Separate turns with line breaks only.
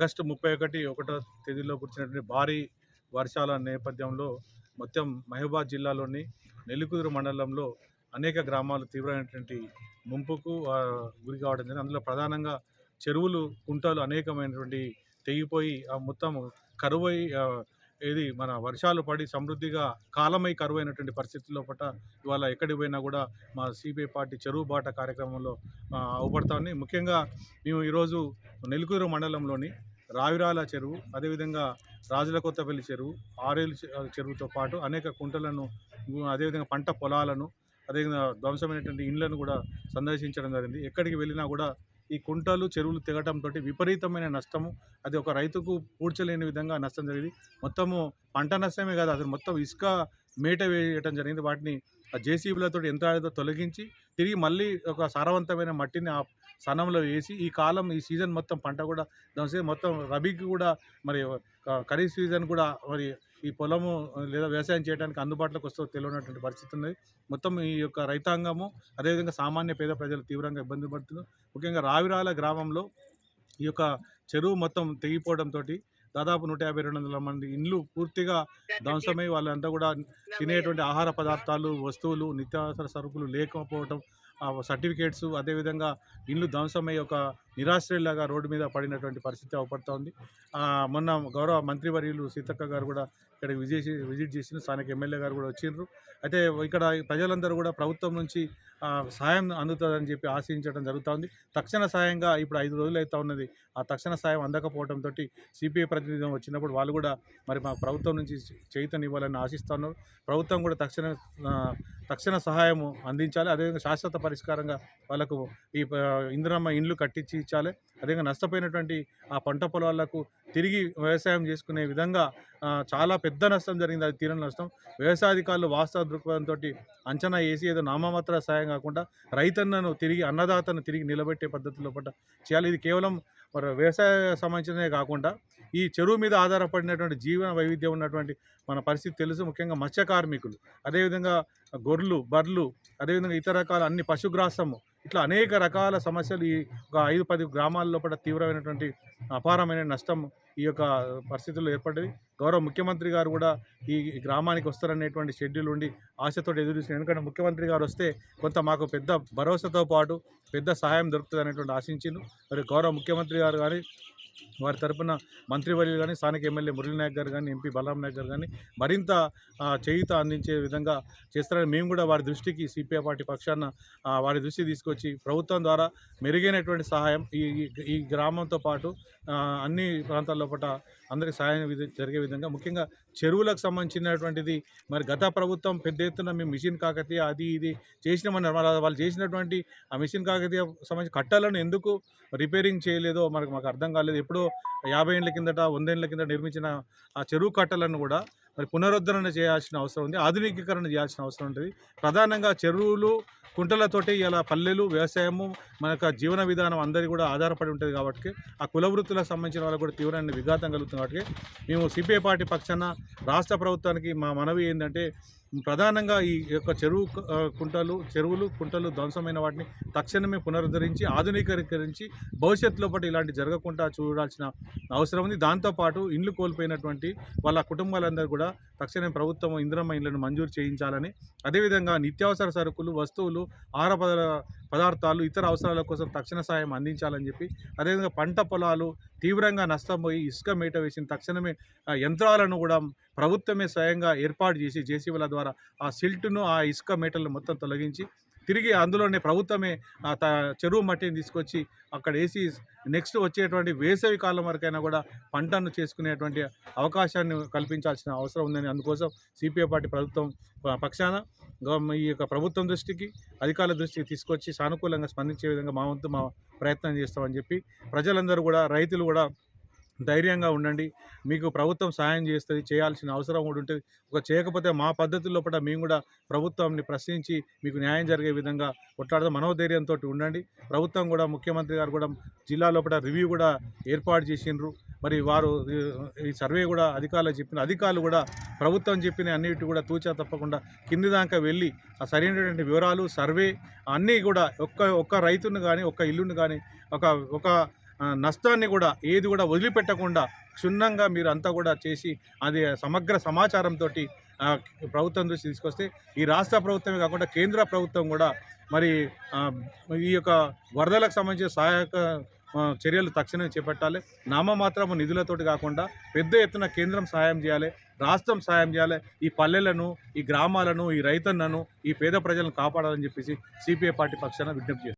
August ముప్పై ఒకటి ఒకటో తేదీలో కురిచినటువంటి భారీ వర్షాల నేపథ్యంలో మొత్తం మహబూబాద్ జిల్లాలోని నెల్లికుదురు మండలంలో అనేక గ్రామాలు తీవ్రమైనటువంటి ముంపుకు గురి కావడం జరిగింది. అందులో ప్రధానంగా చెరువులు కుంటలు అనేకమైనటువంటి తెగిపోయి ఆ మొత్తం కరువై ఇది ఏది మన వర్షాలు పడి సమృద్ధిగా కాలమై కరువైనటువంటి పరిస్థితుల్లో పట్ల ఇవాళ ఎక్కడికి పోయినా కూడా మా సిపిఐ పార్టీ చెరువు బాట కార్యక్రమంలో అవుపడతామని ముఖ్యంగా మేము ఈరోజు నెల్కూరు మండలంలోని రావిరాల చెరువు అదేవిధంగా రాజుల కొత్తపల్లి చెరువు ఆరేలు చె- చెరువుతో పాటు అనేక కుంటలను అదేవిధంగా పంట పొలాలను అదేవిధంగా ధ్వంసమైనటువంటి ఇండ్లను కూడా సందర్శించడం జరిగింది. ఎక్కడికి వెళ్ళినా కూడా ఈ కుంటలు చెరువులు తెగటంతో విపరీతమైన నష్టము అది ఒక రైతుకు పూడ్చలేని విధంగా నష్టం జరిగింది. మొత్తము పంట నష్టమే కాదు అసలు మొత్తం ఇసుక మేట వేయటం జరిగింది. వాటిని ఆ జేసీబీలతో యంత్రాలతో తొలగించి తిరిగి మళ్ళీ ఒక సారవంతమైన మట్టిని ఆ స్థానంలో వేసి ఈ కాలం ఈ సీజన్ మొత్తం పంట కూడా దాని మొత్తం రబీకి కూడా మరి ఖరీఫ్ సీజన్ కూడా మరి ఈ పొలము లేదా వ్యవసాయం చేయడానికి అందుబాటులోకి వస్తూ తెలియనటువంటి పరిస్థితి ఉన్నది. మొత్తం ఈ యొక్క రైతాంగము అదేవిధంగా సామాన్య పేద ప్రజలు తీవ్రంగా ఇబ్బంది పడుతున్నారు. ముఖ్యంగా రావిరాల గ్రామంలో ఈ యొక్క చెరువు మొత్తం తెగిపోవడంతో దాదాపు నూట యాభై రెండు వందల మంది ఇండ్లు పూర్తిగా ధ్వంసమై వాళ్ళంతా కూడా తినేటువంటి ఆహార పదార్థాలు వస్తువులు నిత్యావసర సరుకులు లేకపోవటం సర్టిఫికేట్స్ అదేవిధంగా ఇల్లు ధ్వంసమై ఒక నిరాశ్రయులాగా రోడ్డు మీద పడినటువంటి పరిస్థితి అవపడుతూ ఉంది మొన్న గౌరవ మంత్రివర్యులు సీతక్క గారు కూడా ఇక్కడ విజిట్ చేసి విజిట్ చేసిన స్థానిక ఎమ్మెల్యే గారు కూడా వచ్చిండ్రు. అయితే ఇక్కడ ప్రజలందరూ కూడా ప్రభుత్వం నుంచి సాయం అందుతుందని చెప్పి ఆశించడం జరుగుతూ ఉంది తక్షణ సాయంగా ఇప్పుడు ఐదు రోజులు అవుతా ఉన్నది. ఆ తక్షణ సాయం అందకపోవడంతో సిపిఐ ప్రతినిధి వచ్చినప్పుడు వాళ్ళు కూడా మరి మా ప్రభుత్వం నుంచి చైతన్య ఇవ్వాలని ఆశిస్తున్నారు. ప్రభుత్వం కూడా తక్షణ తక్షణ సహాయము అందించాలి. అదేవిధంగా శాశ్వత పరిష్కారంగా వాళ్ళకు ఈ ప- ఇందిరమ్మ ఇండ్లు కట్టించి ఇచ్చాలి అదేవిధంగా నష్టపోయినటువంటి ఆ పంట పొలాలకు తిరిగి వ్యవసాయం చేసుకునే విధంగా చాలా పెద్ద నష్టం జరిగింది. అది తీరని నష్టం. వ్యవసాయాధికారులు వాస్తవ దృక్పథంతో అంచనా వేసి ఏదో నామమాత్ర సాయం కాకుండా రైతన్నను తిరిగి అన్నదాతను తిరిగి నిలబెట్టే పద్ధతిలో పట్ట చేయాలి. ఇది కేవలం మరి వ్యవసాయ సంబంధించినదే కాకుండా ఈ చెరువు మీద ఆధారపడినటువంటి జీవన వైవిధ్యం ఉన్నటువంటి మన పరిస్థితి తెలుసు. ముఖ్యంగా మత్స్య కార్మికులు అదేవిధంగా గొర్రెలు బర్రెలు అదేవిధంగా ఇతర రకాల అన్ని పశుగ్రాసము ఇట్లా అనేక రకాల సమస్యలు ఈ ఒక ఐదు పది గ్రామాల్లో లోపల తీవ్రమైనటువంటి అపారమైన నష్టం ఈ యొక్క పరిస్థితుల్లో ఏర్పడ్డది. గౌరవ ముఖ్యమంత్రి గారు కూడా ఈ గ్రామానికి వస్తారనేటువంటి షెడ్యూల్ ఉండి ఆశతో ఎదురు ఎందుకంటే ముఖ్యమంత్రి గారు వస్తే కొంత మాకు పెద్ద భరోసాతో పాటు పెద్ద సహాయం దొరుకుతుంది అనేటువంటి ఆశించిండు మరి గౌరవ ముఖ్యమంత్రి గారు కానీ వారి తరపున మంత్రివర్యులు కానీ స్థానిక ఎమ్మెల్యే మురళీనాయక్ గారు కానీ ఎంపీ బలరాం నాయక్ గారు కానీ మరింత చేయూత అందించే విధంగా చేస్తారని మేము కూడా వారి దృష్టికి సిపిఐ పార్టీ పక్షాన వారి దృష్టి తీసుకొచ్చి ప్రభుత్వం ద్వారా మెరుగైనటువంటి సహాయం ఈ ఈ- గ్రామంతో పాటు అన్ని ప్రాంతాల్లో పట అందరికి సహాయం జరిగే విధంగా ముఖ్యంగా చెరువులకు సంబంధించినటువంటిది మరి గత ప్రభుత్వం పెద్ద ఎత్తున మేము మిషన్ కాకతీయ అది ఇది చేసినామన్నారు మరి వాళ్ళు చేసినటువంటి ఆ మిషన్ కాకతీయ సంబంధించి కట్టాలను ఎందుకు రిపేరింగ్ చేయలేదో మనకు మాకు అర్థం కాలేదు. ఎప్పుడో యాభై ఏళ్ళ కిందట వందేళ్ళ కింద నిర్మించిన ఆ చెరువు కట్టలను కూడా మరి పునరుద్ధరణ చేయాల్సిన అవసరం ఉంది. ఆధునికీకరణ చేయాల్సిన అవసరం ఉంటుంది. ప్రధానంగా చెరువులు కుంటలతోటి ఇలా పల్లెలు వ్యవసాయము మన యొక్క జీవన విధానం అందరి కూడా ఆధారపడి ఉంటుంది కాబట్టి ఆ కుల వృత్తులకు సంబంధించిన వాళ్ళకు కూడా తీవ్రమైన విఘాతం కలుగుతుంది కాబట్టి మేము సిపిఐ పార్టీ పక్షాన రాష్ట్ర ప్రభుత్వానికి మా మనవి ఏంటంటే ప్రధానంగా ఈ యొక్క చెరువు కుంటలు చెరువులు కుంటలు ధ్వంసమైన వాటిని తక్షణమే పునరుద్ధరించి ఆధునీకరించి భవిష్యత్తులో పాటు ఇలాంటి జరగకుండా చూడాల్సిన అవసరం ఉంది. దాంతోపాటు ఇండ్లు కోల్పోయినటువంటి వాళ్ళ కుటుంబాలందరూ కూడా తక్షణమే ప్రభుత్వం ఇంద్రమ్మ ఇండ్లను మంజూరు చేయించాలని అదేవిధంగా నిత్యావసర సరుకులు వస్తువులు ఆహార పదార్థాలు ఇతర అవసరాల కోసం తక్షణ సాయం అందించాలని చెప్పి అదేవిధంగా పంట పొలాలు తీవ్రంగా నష్టపోయి ఇసుక మేట వేసిన తక్షణమే యంత్రాలను కూడా ప్రభుత్వమే స్వయంగా ఏర్పాటు చేసి జేసీబీల ద్వారా ఆ సిల్ట్ను ఆ ఇసుక మేటలను మొత్తం తొలగించి తిరిగి అందులోనే ప్రభుత్వమే త- చెరువు మట్టిని తీసుకొచ్చి అక్కడ వేసి నెక్స్ట్ వచ్చేటువంటి వేసవి కాలం వరకైనా కూడా పంటను చేసుకునేటువంటి అవకాశాన్ని కల్పించాల్సిన అవసరం ఉందని అందుకోసం సిపిఐ పార్టీ ప్రభుత్వం పక్షాన ఈ యొక్క ప్రభుత్వం దృష్టికి అధికారుల దృష్టికి తీసుకొచ్చి సానుకూలంగా స్పందించే విధంగా మా వంతు మా ప్రయత్నం చేస్తామని చెప్పి ప్రజలందరూ కూడా రైతులు కూడా ధైర్యంగా ఉండండి. మీకు ప్రభుత్వం సాయం చేస్తుంది చేయాల్సిన అవసరం కూడా ఉంటుంది. ఒక చేయకపోతే మా పద్ధతుల్లో పట్ల మేము కూడా ప్రభుత్వాన్ని ప్రశ్నించి మీకు న్యాయం జరిగే విధంగా కొట్లాడదాం మనోధైర్యంతో ఉండండి. ప్రభుత్వం కూడా ముఖ్యమంత్రి గారు కూడా జిల్లా లోపల రివ్యూ కూడా ఏర్పాటు చేసిండ్రు. మరి వారు ఈ- సర్వే కూడా అధికారులు చెప్పిన అధికారులు కూడా ప్రభుత్వం చెప్పిన అన్నిటి కూడా తూచా తప్పకుండా కింది దాకా వెళ్ళి ఆ సరైనటువంటి వివరాలు సర్వే అన్నీ కూడా ఒక్క ఒక్క రైతును కానీ ఒక్క ఇల్లును కానీ ఒక ఒక నష్టాన్ని కూడా ఏది కూడా వదిలిపెట్టకుండా క్షుణ్ణంగా మీరు అంతా కూడా చేసి అది సమగ్ర సమాచారంతో ప్రభుత్వం దృష్టి తీసుకొస్తే ఈ రాష్ట్ర ప్రభుత్వమే కాకుండా కేంద్ర ప్రభుత్వం కూడా మరి ఈ యొక్క వరదలకు సంబంధించిన సహాయక చర్యలు తక్షణమే చేపట్టాలి. నామమాత్రము నిధులతోటి కాకుండా పెద్ద ఎత్తున కేంద్రం సహాయం చేయాలి రాష్ట్రం సహాయం చేయాలి. ఈ పల్లెలను ఈ గ్రామాలను ఈ రైతన్నను ఈ పేద ప్రజలను కాపాడాలని చెప్పేసి సిపిఐ పార్టీ పక్షాన విజ్ఞప్తి చేస్తారు